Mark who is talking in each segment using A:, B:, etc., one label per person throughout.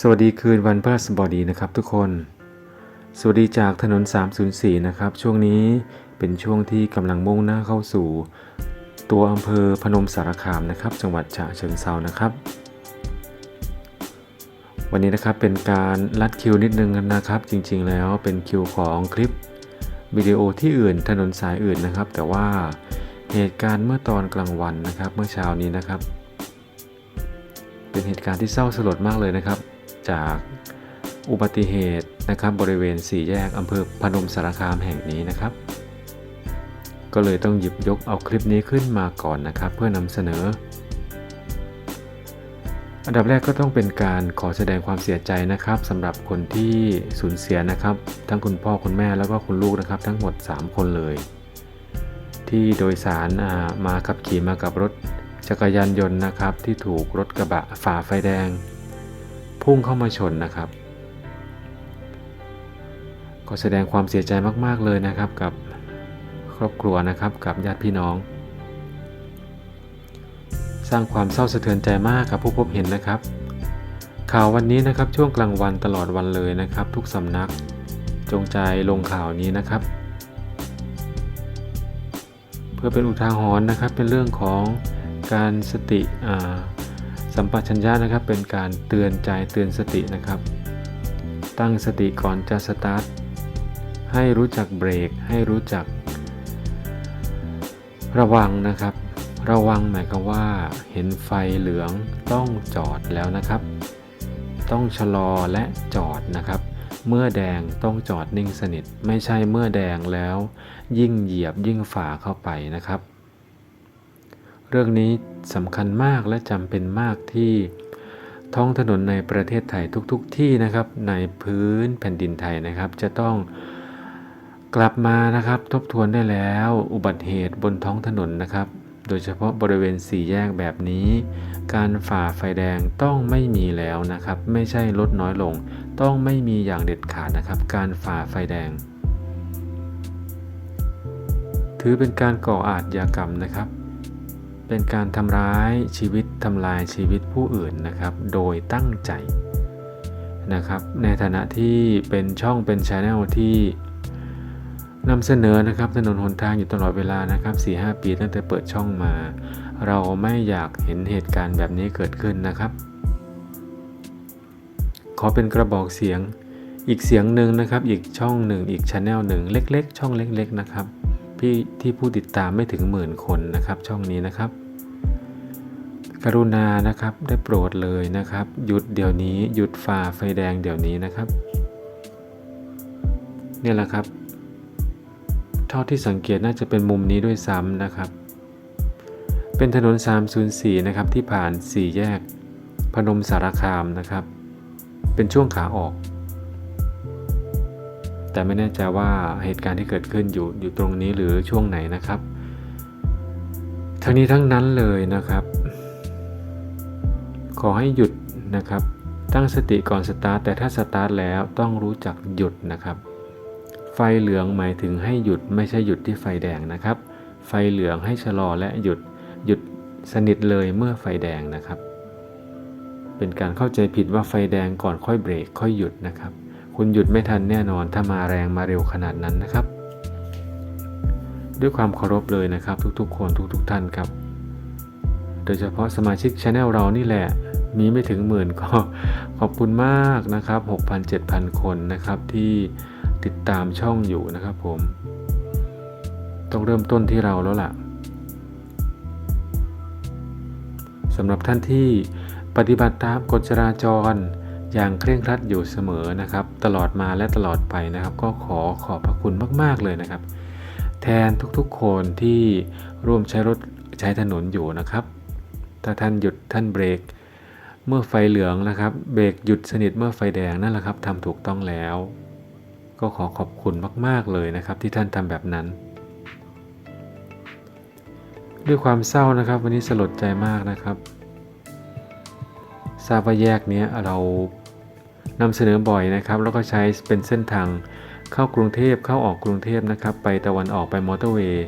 A: สวัสดีคืนวันพฤหัสบดีนะครับทุกคน สวัสดีจากถนน 304 นะครับ ช่วงนี้เป็นช่วงที่กำลังมุ่งหน้าเข้าสู่ ตัวอำเภอพนมสารคามนะครับ จังหวัดฉะเชิงเซานะครับ วันนี้นะครับเป็นการลัดคิวนิดนึงนะครับ จริงๆแล้วเป็นคิวของคลิปวิดีโอที่อื่นถนนสายอื่นนะครับ แต่ว่าเหตุการณ์เมื่อตอนกลางวันนะครับ เมื่อเช้านี้นะครับ เป็นเหตุการณ์ที่เศร้าสลดมากเลยนะครับ จากอุบัติเหตุนะครับบริเวณสี่แยกอำเภอพนมสารคามแห่งนี้นะครับ ก็เลยต้องหยิบยกเอาคลิปนี้ขึ้นมาก่อนนะครับ เพื่อนำเสนอ อันดับแรกก็ต้องเป็นการขอแสดงความเสียใจนะครับสำหรับคนที่สูญเสียนะครับ ทั้งคุณพ่อคุณแม่แล้วก็คุณลูกนะครับ ทั้งหมด 3 คนเลย ที่โดยสารมาขับขี่มากับรถจักรยานยนต์นะครับ ที่ถูกรถกระบะฝ่าไฟแดง พุ่งเข้ามาชนนะครับ ก็แสดงความเสียใจมากๆเลยนะครับกับครอบครัวนะครับกับญาติพี่น้อง สร้างความเศร้าสะเทือนใจมากกับผู้พบเห็นนะครับ ข่าววันนี้นะครับช่วงกลางวันตลอดวันเลยนะครับ ทุกสำนักจงใจลงข่าวนี้นะครับ เพื่อเป็นอุทาหรณ์นะครับเป็นเรื่องของการสติอ่า สัมปชัญญะนะครับเป็นการเตือนใจเตือนสตินะครับ ตั้งสติก่อนจะสตาร์ทให้รู้จักเบรก ให้รู้จัก ระวังนะครับ ระวังหมายความว่าเห็นไฟเหลืองต้องจอดแล้วนะครับ ต้องชะลอและจอดนะครับ เมื่อแดงต้องจอดนิ่งสนิท ไม่ใช่เมื่อแดงแล้ว ยิ่งเหยียบยิ่งฝ่าเข้าไปนะครับ เรื่องนี้ สำคัญมากและจำเป็นมากที่ท้องถนนในประเทศไทยทุกๆทที่นะครับในพื้นแผ่นดินไทยนะครับ จะต้องกลับมานะครับทบทวนได้แล้วอุบัติเหตุบนท้องถนนนะครับ โดยเฉพาะบริเวณสี่แยกแบบนี้ การฝ่าไฟแดงต้องไม่มีแล้วนะครับ ไม่ใช่ลดน้อยลง ต้องไม่มีอย่างเด็ดขาดนะครับ การฝ่าไฟแดง ถือเป็นการก่ออาชญากรรมนะครับ เป็นการทำร้ายชีวิตทำลายชีวิตผู้อื่นนะครับ โดยตั้งใจนะครับ ในฐานะที่เป็นช่องเป็นชาแนลที่นำเสนอนะครับถนนหนทางอยู่ตลอดเวลานะครับ4-5 ปีตั้งแต่เปิดช่องมา เราไม่อยากเห็นเหตุการณ์แบบนี้เกิดขึ้นนะครับ ขอเป็นกระบอกเสียงอีกเสียงหนึ่งนะครับ อีกช่องหนึ่ง อีกชาแนลหนึ่งเล็ก ๆ ช่องเล็ก ๆ นะครับ พี่ที่ผู้ติดตามไม่ถึงหมื่นคนนะครับ ช่องนี้นะครับ กรุณานะครับได้โปรดเลยนะครับ หยุดเดี๋ยวนี้หยุดฝ่าไฟแดงเดี๋ยวนี้นะครับ เนี่ยแหละครับ เท่าที่สังเกตน่าจะเป็นมุมนี้ด้วยซ้ำนะครับ เป็นถนน 304 นะครับที่ผ่าน 4 แยก พนมสารคามนะครับ เป็นช่วงขาออก แต่ไม่แน่ใจว่าเหตุการณ์ที่เกิดขึ้นอยู่อยู่ตรงนี้หรือช่วงไหนนะครับ ทั้งนี้ทั้งนั้นเลยนะครับ ขอให้หยุดนะครับ ตั้งสติก่อนสตาร์ทแต่ถ้าสตาร์ทแล้วต้องรู้จักหยุดนะครับ ไฟเหลืองหมายถึงให้หยุดไม่ใช่หยุดที่ไฟแดงนะครับ ไฟเหลืองให้ชะลอและหยุดหยุดสนิทเลยเมื่อไฟแดงนะครับ เป็นการเข้าใจผิดว่าไฟแดงก่อนค่อยเบรกค่อยหยุดนะครับ คุณหยุดไม่ทันแน่นอนถ้ามาแรงมาเร็วขนาดนั้นนะครับ ด้วยความเคารพเลยนะครับทุกๆ คนทุกๆ ท่านครับ โดยเฉพาะสมาชิกช anel เรานี่แหละ มีไม่ถึงหมื่นก็ขอบคุณมากนะครับ 6,000-7,000 คนนะครับที่ติดตามช่องอยู่นะครับผม ต้องเริ่มต้นที่เราแล้วล่ะสำหรับท่านที่ปฏิบัติตามกฎจราจร อย่างเคร่งครัดอยู่เสมอนะครับ ตลอดมาและตลอดไปนะครับ ก็ขอขอบพระคุณมาก ๆ เลยนะครับ แทนทุกๆคนที่ร่วมใช้รถใช้ถนนอยู่นะครับ ถ้าท่านหยุดท่านเบรก เมื่อไฟเหลืองนะครับ เบรกหยุดสนิทเมื่อไฟแดงนั่นแหละครับทำถูกต้องแล้ว ก็ขอขอบคุณมาก ๆ เลยนะครับ ที่ท่านทำแบบนั้น ด้วยความเศร้านะครับ วันนี้สลดใจมากนะครับทราบว่าแยกนี้เรา นำเสนอบ่อยนะครับ แล้วก็ใช้เป็นเส้นทางเข้ากรุงเทพเข้าออกกรุงเทพนะครับ ไปตะวันออกไปมอเตอร์เวย์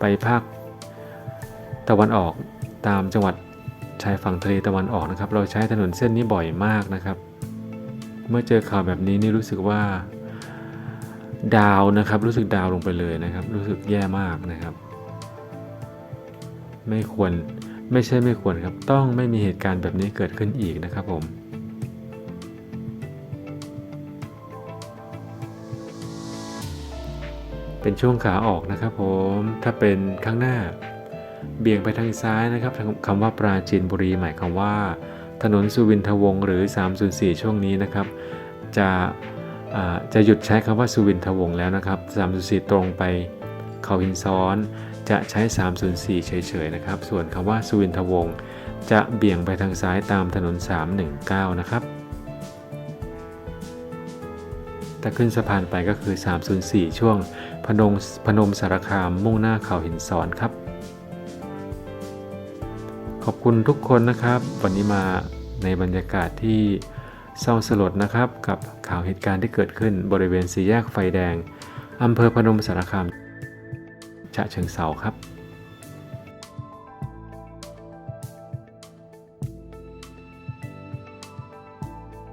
A: ไปภาคตะวันออกตามจังหวัดชายฝั่งทะเลตะวันออกนะครับ เราใช้ถนนเส้นนี้บ่อยมากนะครับ เมื่อเจอข่าวแบบนี้นี่รู้สึกว่า ดาวนะครับ รู้สึกดาวลงไปเลยนะครับ รู้สึกแย่มากนะครับ ไม่ควรไม่ใช่ไม่ควรครับ ต้องไม่มีเหตุการณ์แบบนี้เกิดขึ้นอีกนะครับผม เป็นช่วงขาออกนะครับผมถ้าเป็นข้างหน้า เบี่ยงไปทางซ้ายนะครับคำว่าปราจีนบุรีหมายความว่า ถนนสุวินทวงศ์หรือ 304 ช่วงนี้นะครับ จะจะหยุดใช้คำว่าสุวินทวงศ์แล้วนะครับ 304 ตรงไปเขาหินซ้อนจะใช้ 304 เฉยๆนะครับ ส่วนคำว่าสุวินทวงศ์จะเบี่ยงไปทางซ้ายตามถนน 319 นะครับ ถ้าขึ้นสะพานไปก็คือ 304 ช่วง นมพนมสารคามมุ่งหน้าเขาหินสอนครับ ขอบคุณทุกคนนะครับ วันนี้มาในบรรยากาศที่เศร้าสลดนะครับ กับข่าวเหตุการณ์ที่เกิดขึ้นบริเวณสี่แยกไฟแดงอำเภอพนมสารคามฉะเชิงเซาครับ